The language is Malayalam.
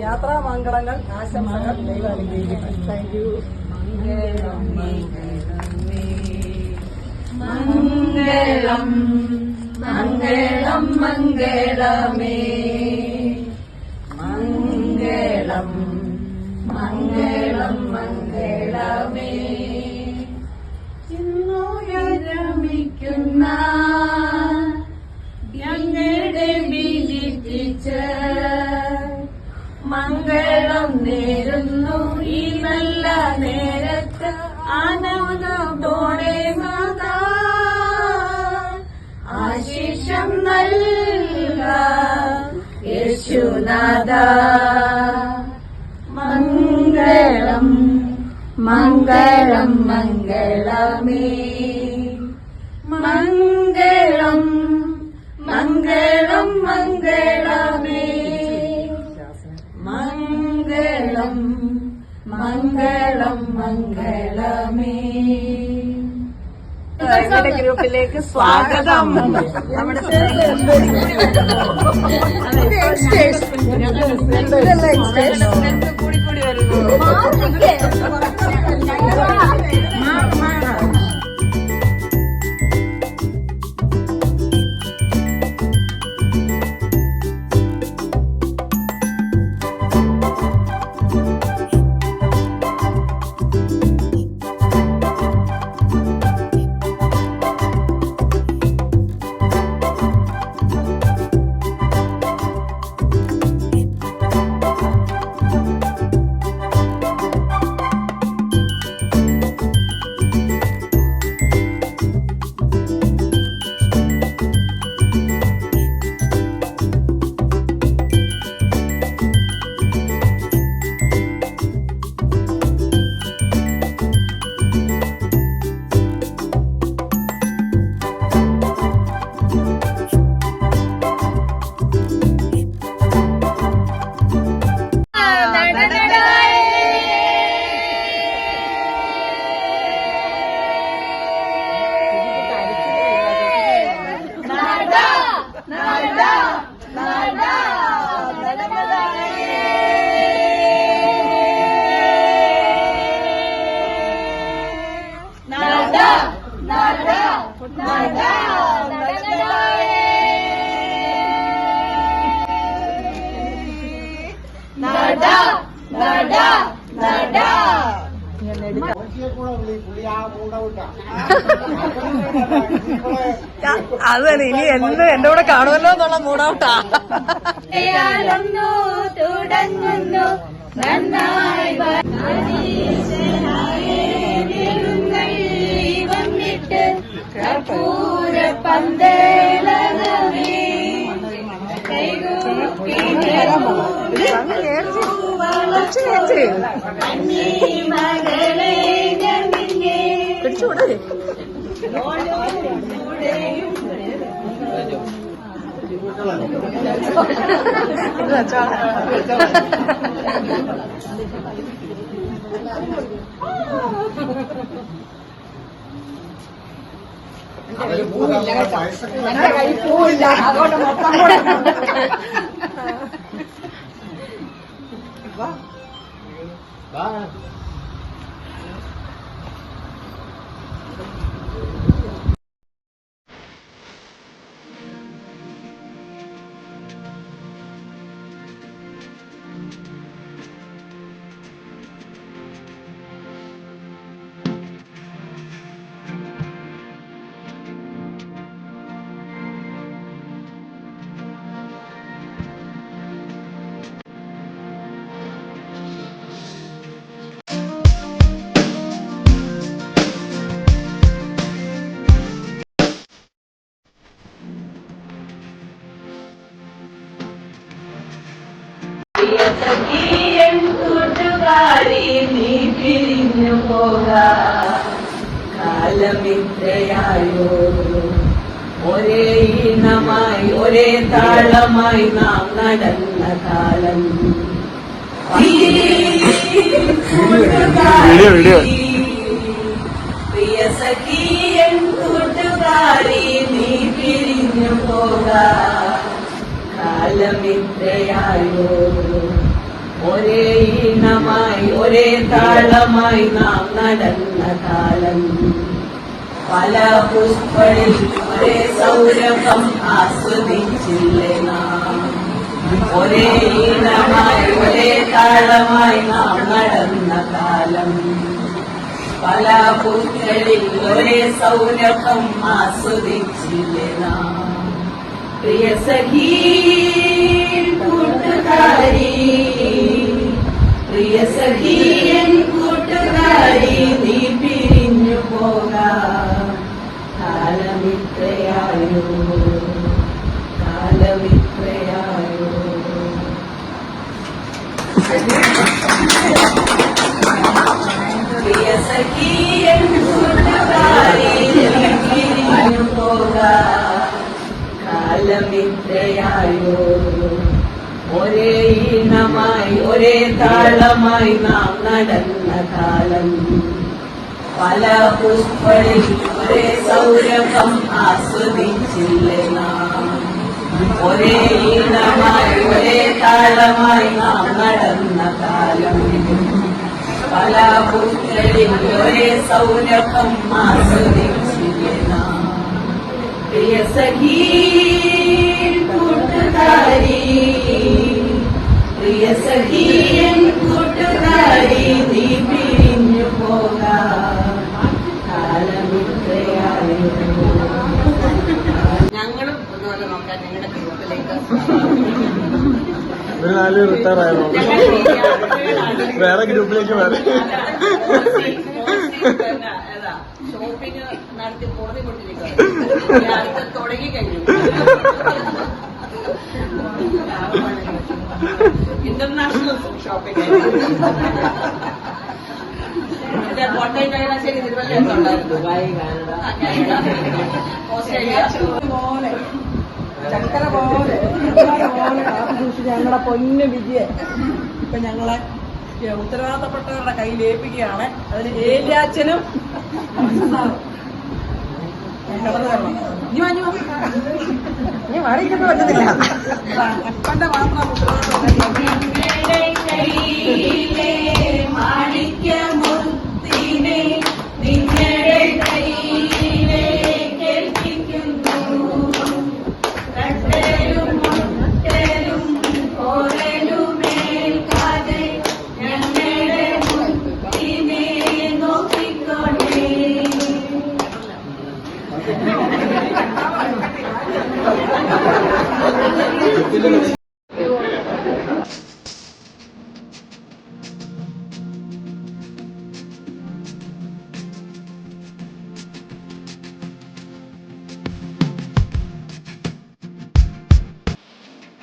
യാത്രാ മംഗളങ്ങൾ ആശംസകൾ ദൈവം അനുഗ്രഹിക്കട്ടെ താങ്ക് യു മംഗളം മംഗളം മംഗളമേ. യേശുനാഥ മംഗളം മംഗളം മംഗളമേ. മംഗളം മംഗളം മംഗളമേ. മംഗളം മംഗളം മംഗളമേ. നമ്മുടെ ഗ്രൂപ്പിലേക്ക് സ്വാഗതം. നമ്മുടെ കൂടി കൂടി വരുന്നു. അത് തന്നെ. ഇനി എന്ന് എന്റെ കൂടെ കാണുമല്ലോ എന്നുള്ള മൂടൗട്ടാ തുടങ്ങുന്നു. നന്നായി വന്നിട്ട് കർപ്പൂര പന്തേളനമേ കൈകൂപ്പി മകളെ പിടിച്ചുകൂടെ ഇത് വെച്ചോ എന്റെ കൈ പോവില്ല അതുകൊണ്ട് മൊത്തം കൂടെ പിരിഞ്ഞു പോകാം കാലമിത്രയായോരു ഒരേ ഇനമായി ഒരേ താളമായി നാം നടന്ന കാലം. പ്രിയ സഖിയൻ കൂട്ടുകാരി നീ പിരിഞ്ഞു പോകാം. കാലമിത്രയായോ ഒരേ ഈണമായി ഒരേ താളമായി നാം നടന്ന കാലം. പല പുഷ്പളിൽ ഒരേ സൗരഭം ആസ്വദിച്ചില്ലേ നാം. ഒരേ ഈണമായി ഒരേ താളമായി നാം നടന്ന കാലം. പല പുഷ്പളിൽ ഒരേ സൗരഭം ആസ്വദിച്ചില്ലേ നാം. പ്രിയ സഖീ കൂട്ടുകാരി പ്രിയ സഖീ കൂട്ടുകാരി നീ പിരിഞ്ഞു പോകാം. കാലമിത്രയായോ? താളമായി നാം നടന്ന കാലം. പല പുഷ്പളിൽ ഒരേ സൗരഭം ആസ്വദിച്ചില്ലേ നാം. ഒരേ ഈണമായി ഒരേ താളമായി നാം നടന്ന കാലം. പല പുഷ്പളിൽ ഒരേ സൗരഭം ആസ്വദിച്ചില്ലേ നാം. പ്രിയ സഖീ കൂട്ടുകാരി പ്രിയ സഖീ എൻ കൂട്ടുകാരി നീ പിരിഞ്ഞു പോകാം. ഞങ്ങളും ഒന്നുമല്ല നോക്കാൻ ഞങ്ങളുടെ ഗ്രൂപ്പിലേക്ക്. ഒരു നാല് റിട്ടയർ വേറെ ഗ്രൂപ്പിലേക്ക് വേറെ ഷോപ്പിംഗ് നടത്തി പുറത്തു കൊണ്ടിരിക്കുക തുടങ്ങി കഴിഞ്ഞു. ഇന്റർനാഷണൽ ഷോപ്പിംഗ് ഉണ്ടായിരുന്നു. Dubai Australia. പോലെ. ചക്കര പോലെ. പോലെ. കാത്തു സൂക്ഷിച്ച് ഞങ്ങളുടെ പൊന്ന് വിജയ. ഇപ്പൊ ഞങ്ങളെ ഉത്തരവാദിത്തപ്പെട്ടവരുടെ കയ്യിൽ ഏൽപ്പിക്കുകയാണ് അതിന് ഏലിയാച്ചനും ഇനി മാറിയിട്ടൊന്നും പറ്റത്തില്ല ব্যক্তিদের আছে